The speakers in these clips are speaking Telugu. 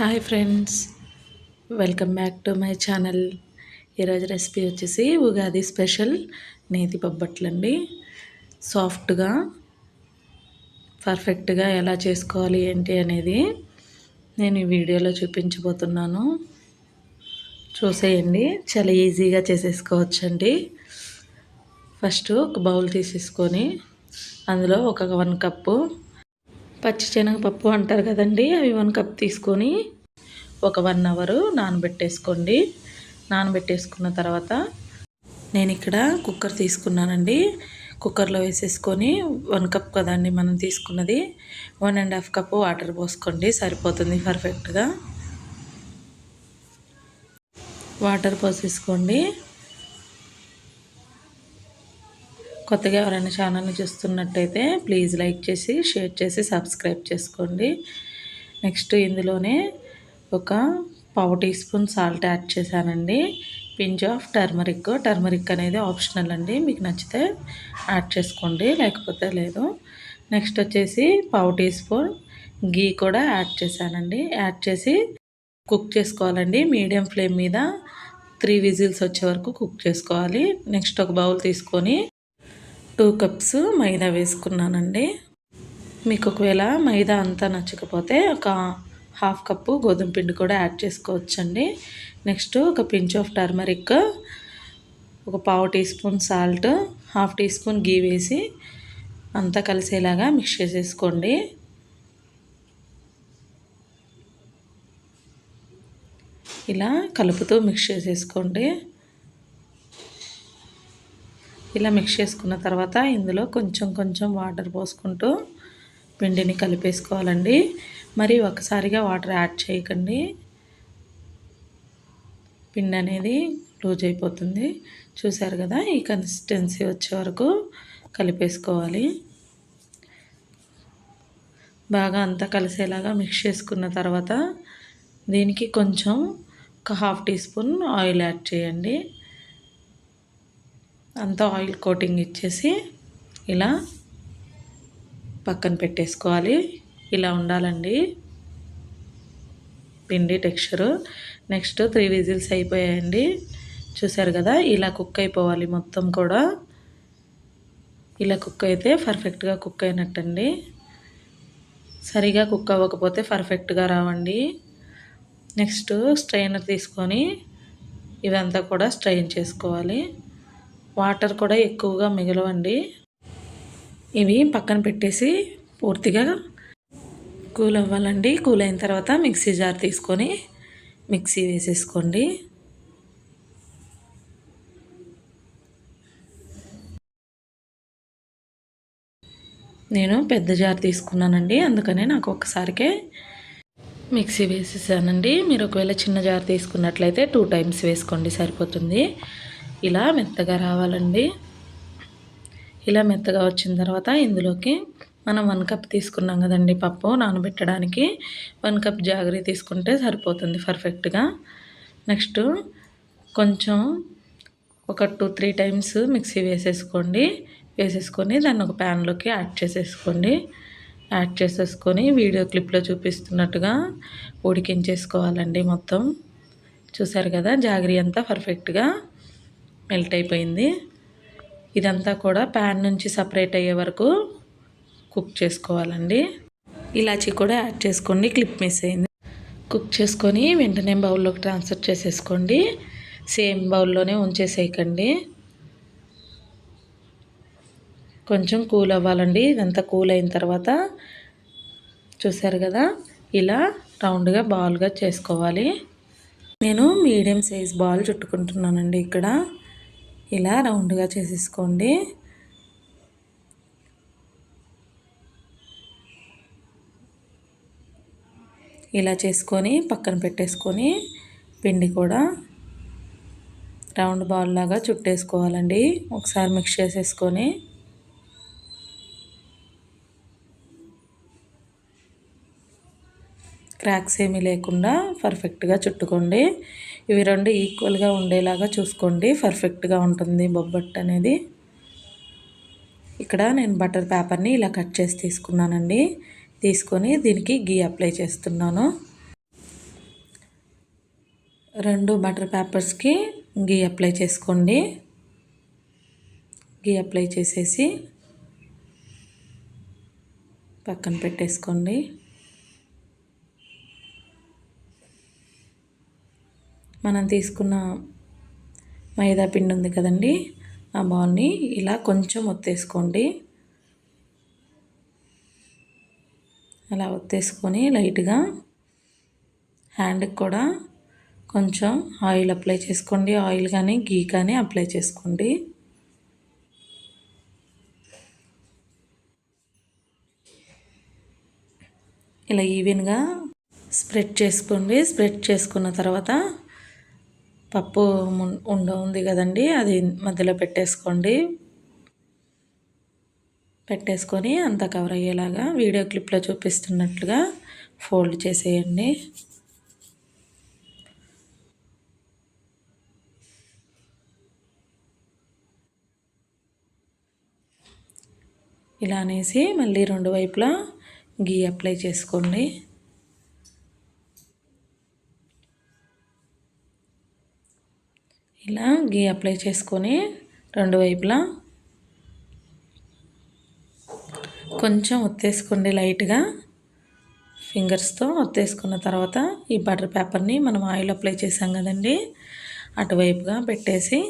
Hi friends welcome back to my channel ఈరోజు రెసిపీ వచ్చేసి ఉగాది స్పెషల్ నేతి బొబ్బట్లండి సాఫ్ట్గా పర్ఫెక్ట్గా ఎలా చేసుకోవాలి ఏంటి అనేది నేను ఈ వీడియోలో చూపించబోతున్నాను. చూసేయండి. చాలా ఈజీగా చేసేసుకోవచ్చండి. ఫస్ట్ ఒక బౌల్ తీసేసుకొని అందులో ఒక వన్ కప్పు పచ్చి శనగపప్పు అంటారు కదండి అవి వన్ కప్ తీసుకొని ఒక వన్ అవరు నానబెట్టేసుకోండి. నానబెట్టేసుకున్న తర్వాత నేను ఇక్కడ కుక్కర్ తీసుకున్నానండి. కుక్కర్లో వేసేసుకొని వన్ కప్ కదండి మనం తీసుకున్నది. One and half cup water పోసుకోండి సరిపోతుంది పర్ఫెక్ట్గా. వాటర్ పోసేసుకోండి. కొత్తగా ఎవరైనా ఛానల్ని చూస్తున్నట్టయితే ప్లీజ్ లైక్ చేసి షేర్ చేసి సబ్స్క్రైబ్ చేసుకోండి. నెక్స్ట్ ఇందులోనే ఒక పావు టీ స్పూన్ సాల్ట్ యాడ్ చేశానండి. Pinch of turmeric. టర్మరిక్ అనేది ఆప్షనల్ అండి. మీకు నచ్చితే యాడ్ చేసుకోండి లేకపోతే లేదు. నెక్స్ట్ వచ్చేసి పావు టీ స్పూన్ గీ కూడా యాడ్ చేశానండి. యాడ్ చేసి కుక్ చేసుకోవాలండి. మీడియం ఫ్లేమ్ మీద త్రీ విజిల్స్ వచ్చే వరకు కుక్ చేసుకోవాలి. నెక్స్ట్ ఒక బౌల్ తీసుకొని టూ కప్స్ మైదా వేసుకున్నానండి. మీకు ఒకవేళ మైదా అంతా నచ్చకపోతే ఒక హాఫ్ కప్పు గోధుమ పిండి కూడా యాడ్ చేసుకోవచ్చండి. నెక్స్ట్ ఒక పించ్ ఆఫ్ టర్మరిక్ ఒక పావు teaspoon salt half teaspoon ghee వేసి అంతా కలిసేలాగా మిక్స్ చేసేసుకోండి. ఇలా కలుపుతూ మిక్స్ చేసేసుకోండి. ఇలా మిక్స్ చేసుకున్న తర్వాత ఇందులో కొంచెం కొంచెం వాటర్ పోసుకుంటూ పిండిని కలిపేసుకోవాలండి. మరి ఒకసారిగా వాటర్ యాడ్ చేయకండి. పిండి అనేది లూజ్ అయిపోతుంది. చూసారు కదా ఈ కన్సిస్టెన్సీ వచ్చే వరకు కలిపేసుకోవాలి. బాగా అంతా కలిసేలాగా మిక్స్ చేసుకున్న తర్వాత దీనికి కొంచెం ఒక half teaspoon oil add చేయండి. అంతా ఆయిల్ కోటింగ్ ఇచ్చేసి ఇలా పక్కన పెట్టేసుకోవాలి. ఇలా ఉండాలండి. పిండి టెక్స్చరు. నెక్స్ట్ త్రీ విజిల్స్ అయిపోయాయండి. చూసారు కదా ఇలా కుక్ అయిపోవాలి మొత్తం కూడా. ఇలా కుక్ అయితే పర్ఫెక్ట్గా కుక్ అయినట్టండి. సరిగా కుక్ అవ్వకపోతే పర్ఫెక్ట్గా రావండి. నెక్స్ట్ స్ట్రైనర్ తీసుకొని ఇదంతా కూడా స్ట్రైన్ చేసుకోవాలి. వాటర్ కూడా ఎక్కువగా మిగలవండి. ఇవి పక్కన పెట్టేసి పూర్తిగా కూల్ అవ్వాలండి. కూల్ అయిన తర్వాత మిక్సీ జార్ తీసుకొని మిక్సీ వేసేసుకోండి. నేను పెద్ద జార్ తీసుకున్నానండి. అందుకనే నాకు ఒక్కసారికే మిక్సీ వేసేసానండి. మీరు ఒకవేళ చిన్న జార్ తీసుకున్నట్లయితే టూ టైమ్స్ వేసుకోండి సరిపోతుంది. ఇలా మెత్తగా రావాలండి. ఇలా మెత్తగా వచ్చిన తర్వాత ఇందులోకి మనం వన్ కప్ తీసుకున్నాం కదండి పప్పు నానబెట్టడానికి. వన్ కప్ జాగరీ తీసుకుంటే సరిపోతుంది పర్ఫెక్ట్గా. నెక్స్ట్ కొంచెం ఒక టూ త్రీ టైమ్స్ మిక్సీ వేసేసుకోండి. వేసేసుకొని దాన్ని ఒక ప్యాన్లోకి యాడ్ చేసేసుకోండి. యాడ్ చేసేసుకొని వీడియో క్లిప్లో చూపిస్తున్నట్టుగా ఉడికించేసుకోవాలండి మొత్తం. చూసారు కదా జాగరీ అంతా పర్ఫెక్ట్గా మెల్ట్ అయిపోయింది. ఇదంతా కూడా ప్యాన్ నుంచి సపరేట్ అయ్యే వరకు కుక్ చేసుకోవాలండి. ఇలాచీ కూడా యాడ్ చేసుకోండి క్లిప్ మిస్ అయింది. కుక్ చేసుకొని వెంటనే బౌల్లోకి ట్రాన్స్ఫర్ చేసేసుకోండి. సేమ్ బౌల్లోనే ఉంచేసేయకండి. కొంచెం కూల్ అవ్వాలండి. ఇదంతా కూల్ అయిన తర్వాత చూసారు కదా ఇలా రౌండ్గా బాల్గా చేసుకోవాలి. నేను మీడియం సైజ్ బాల్ చుట్టుకుంటున్నానండి ఇక్కడ. ఇలా రౌండ్గా చేసేసుకోండి. ఇలా చేసుకొని పక్కన పెట్టేసుకొని పిండి కూడా రౌండ్ బాల్ లాగా చుట్టేసుకోవాలండి. ఒకసారి మిక్స్ చేసేసుకొని. క్రాక్స్ ఏమీ లేకుండా పర్ఫెక్ట్గా చుట్టుకోండి. ఇవి రెండు ఈక్వల్గా ఉండేలాగా చూసుకోండి. పర్ఫెక్ట్గా ఉంటుంది బొబ్బట్టు అనేది. ఇక్కడ నేను బటర్ పేపర్ని ఇలా కట్ చేసి తీసుకున్నానండి. తీసుకొని దీనికి గీ అప్లై చేస్తున్నాను. రెండు బటర్ పేపర్స్కి గీ అప్లై చేసుకోండి. గీ అప్లై చేసేసి పక్కన పెట్టేసుకోండి. మనం తీసుకున్న మైదా పిండి ఉంది కదండి ఆ బాల్ని ఇలా కొంచెం ఒత్తేసుకోండి. అలా ఒత్తేసుకొని లైట్గా హ్యాండ్కి కూడా కొంచెం ఆయిల్ అప్లై చేసుకోండి. ఆయిల్ కానీ గీ కానీ అప్లై చేసుకోండి. ఇలా ఈవెన్గా స్ప్రెడ్ చేసుకోండి. స్ప్రెడ్ చేసుకున్న తర్వాత పప్పు ఉండ ఉంది కదండి అది మధ్యలో పెట్టేసుకోండి. పెట్టేసుకొని అంతా కవర్ అయ్యేలాగా వీడియో క్లిప్లో చూపిస్తున్నట్లుగా ఫోల్డ్ చేసేయండి. ఇలా అనేసి మళ్ళీ రెండు వైపులా గీ అప్లై చేసుకోండి. ఇలా గీ అప్లై చేసుకొని రెండు వైపులా కొంచెం ఒత్తేసుకోండి లైట్గా. ఫింగర్స్తో ఒత్తేసుకున్న తర్వాత ఈ బటర్ పేపర్ని మనం ఆయిల్ అప్లై చేసాం కదండి అటువైపుగా పెట్టేసి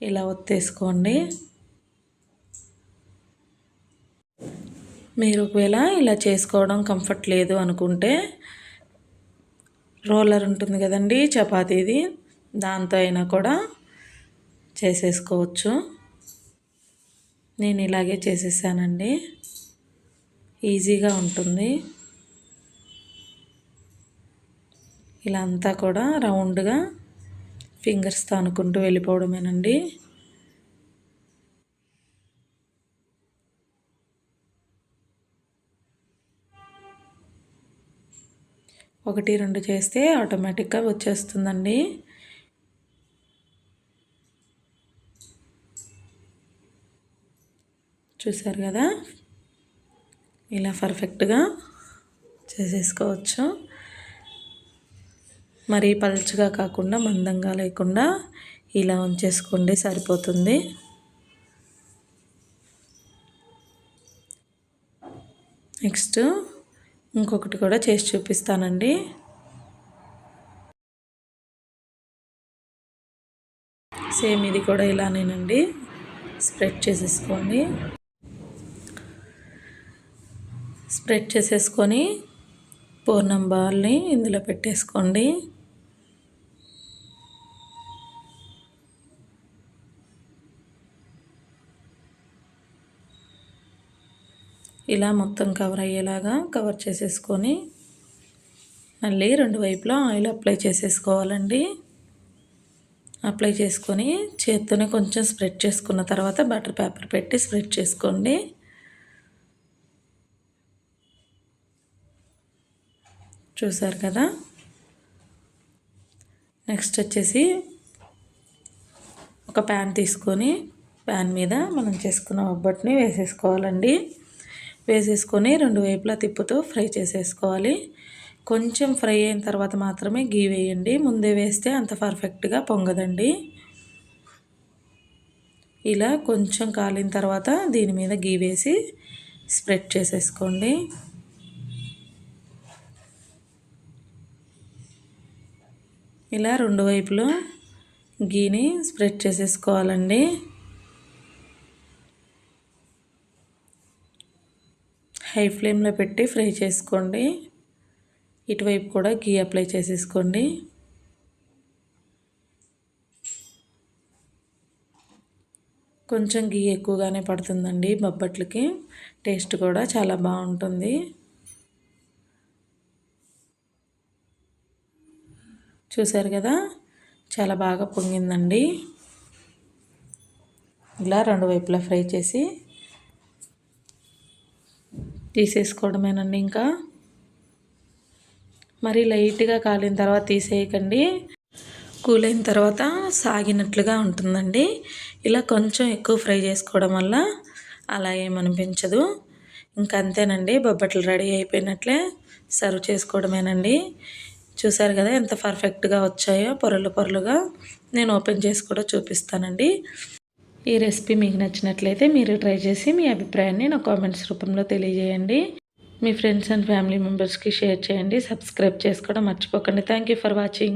ఇలా ఒత్తేసుకోండి. మీరు ఒకవేళ ఇలా చేసుకోవడం కంఫర్ట్ లేదు అనుకుంటే రోలర్ ఉంటుంది కదండి చపాతీది. దాంతో అయినా కూడా చేసేసుకోవచ్చు. నేను ఇలాగే చేసేసానండి. ఈజీగా ఉంటుంది. ఇలా అంతా కూడా రౌండ్గా ఫింగర్స్తో అనుకుంటూ వెళ్ళిపోవడమేనండి. ఒకటి రెండు చేస్తే ఆటోమేటిక్గా వచ్చేస్తుందండి. చూసారు కదా? ఇలా పర్ఫెక్ట్గా చేసేసుకోవచ్చు. మరీ పలుచగా కాకుండా మందంగా లేకుండా ఇలా ఉంచేసుకోండి సరిపోతుంది. నెక్స్ట్ ఇంకొకటి కూడా చేసి చూపిస్తానండి. సేమ్ ఇది కూడా ఇలానేనండి. స్ప్రెడ్ చేసేసుకోండి. స్ప్రెడ్ చేసేసుకొని పూర్ణం బాల్ని ఇందులో పెట్టేసుకోండి. ఇలా మొత్తం కవర్ అయ్యేలాగా కవర్ చేసేసుకొని మళ్ళీ రెండు వైపులా ఆయిల్ అప్లై చేసేసుకోవాలండి. అప్లై చేసుకొని చేత్తోనే కొంచెం స్ప్రెడ్ చేసుకున్న తర్వాత బటర్ పేపర్ పెట్టి స్ప్రెడ్ చేసుకోండి. చూసారు కదా? నెక్స్ట్ వచ్చేసి ఒక ప్యాన్ తీసుకొని ప్యాన్ మీద మనం చేసుకున్న ఒబ్బట్ని వేసేసుకోవాలండి. వేసేసుకొని రెండు వైపులా తిప్పుతూ ఫ్రై చేసేసుకోవాలి. కొంచెం ఫ్రై అయిన తర్వాత మాత్రమే గీ వేయండి. ముందే వేస్తే అంత పర్ఫెక్ట్గా పొంగదండి. ఇలా కొంచెం కాలిన తర్వాత దీని మీద గీ వేసి స్ప్రెడ్ చేసేసుకోండి. ఇలా రెండు వైపులు గీని స్ప్రెడ్ చేసేసుకోవాలండి. హై ఫ్లేమ్లో పెట్టి ఫ్రై చేసుకోండి. ఇటువైపు కూడా గీ అప్లై చేసేసుకోండి. కొంచెం గీ ఎక్కువగానే పడుతుందండి బొబ్బట్లకి. టేస్ట్ కూడా చాలా బాగుంటుంది. చూసారు కదా? చాలా బాగా పొంగిందండి. ఇలా రెండు వైపులా ఫ్రై చేసి తీసేసుకోవడమేనండి ఇంకా. మరి లైట్గా కాలిన తర్వాత తీసేయకండి. కూల్ అయిన తర్వాత సాగినట్లుగా ఉంటుందండి. ఇలా కొంచెం ఎక్కువ ఫ్రై చేసుకోవడం వల్ల అలా ఏమనిపించదు. ఇంకా అంతేనండి బొబ్బట్లు రెడీ అయిపోయినట్లే సర్వ్ చేసుకోవడమేనండి. చూసారు కదా ఎంత పర్ఫెక్ట్గా వచ్చాయో పొరలు పొరలుగా నేను ఓపెన్ చేసి కూడా చూపిస్తానండి. ఈ రెసిపీ మీకు నచ్చినట్లయితే మీరు ట్రై చేసి మీ అభిప్రాయాన్ని నా కామెంట్స్ రూపంలో తెలియజేయండి. మీ ఫ్రెండ్స్ అండ్ ఫ్యామిలీ మెంబర్స్కి షేర్ చేయండి. సబ్స్క్రైబ్ చేసుకోవడం మర్చిపోకండి. Thank you for watching.